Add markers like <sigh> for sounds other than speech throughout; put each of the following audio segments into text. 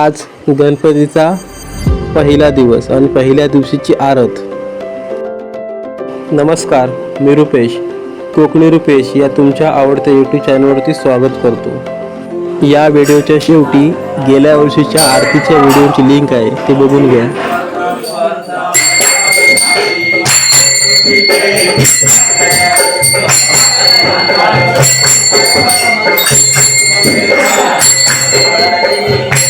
आज गणपतीचा पहिला दिवस आणि पहिल्या दिवशीची आरत. नमस्कार मी रुपेश कोकणी रुपेश या तुमच्या आवडत्या यूट्यूब चॅनलवरती स्वागत करतो. या व्हिडिओच्या शेवटी गेल्या वर्षीच्या आरतीच्या व्हिडिओची लिंक आहे ते बघून घ्या. कारणी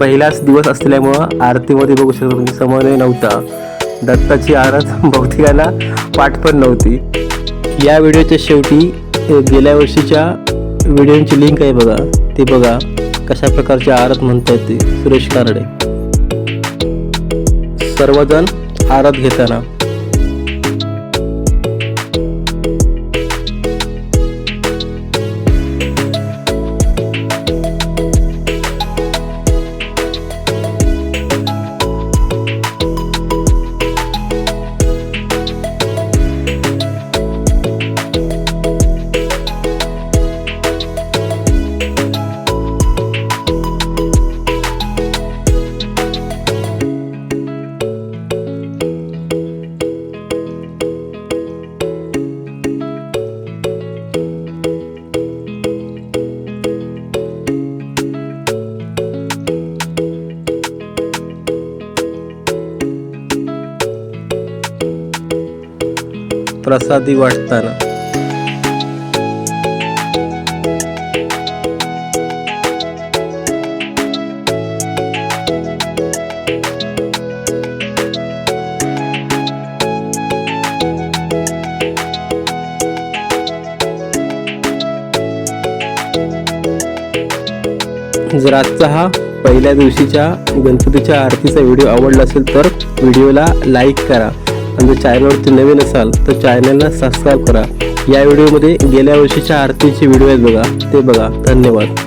पहिलाच दिवस असल्यामुळं आरतीमध्ये बघू शकतो तुम्ही समन्वय नव्हता. दत्ताची आरत <laughs> भौतिकाला पाठ पण नव्हती. या व्हिडिओच्या शेवटी गेल्या वर्षीच्या व्हिडिओची लिंक आहे बघा. ते बघा कशा प्रकारचे आरत म्हणतात ते सुरेश कारडे सर्वजण आरत घेताना. प्रसादी वाटताना. जर आजचा हा पहिल्या दिवशीच्या गणपतीच्या आरतीचा व्हिडिओ आवडला असेल तर व्हिडिओला लाईक करा. आणि जर चॅनलवरती नवीन असाल तर चॅनलला सबस्क्राईब करा. या व्हिडिओमध्ये गेल्या वर्षीच्या आरतीचे व्हिडिओ आहेत बघा. ते बघा. धन्यवाद.